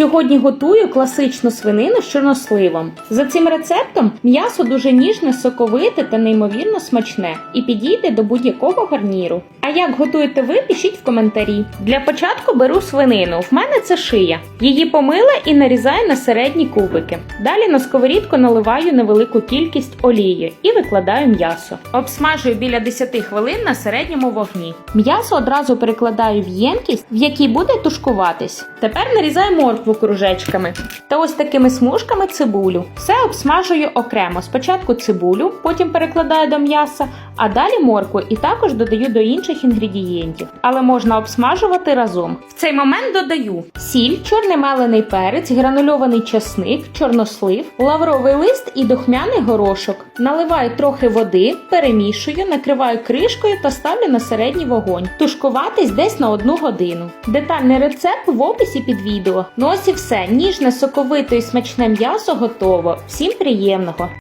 Сьогодні готую класичну свинину з чорносливом. За цим рецептом м'ясо дуже ніжне, соковите та неймовірно смачне і підійде до будь-якого гарніру. А як готуєте ви, пишіть в коментарі. Для початку беру свинину. В мене це шия. Її помила і нарізаю на середні кубики. Далі на сковорідку наливаю невелику кількість олії і викладаю м'ясо. Обсмажую біля 10 хвилин на середньому вогні. М'ясо одразу перекладаю в ємкість, в якій буде тушкуватись. Тепер нарізаю моркву кружечками та ось такими смужками цибулю. Все обсмажую окремо. Спочатку цибулю, потім перекладаю до м'яса, а далі моркву і також додаю до інших інгредієнтів. Але можна обсмажувати разом. В цей момент додаю сіль, чорний мелений перець, гранульований часник, чорнослив, лавровий лист і духмяний горошок. Наливаю трохи води, перемішую, накриваю кришкою та ставлю на середній вогонь. Тушкуватись десь на одну годину. Детальний рецепт в описі під відео. Ну ось і все. Ніжне, соковите і смачне м'ясо готово. Всім приємного!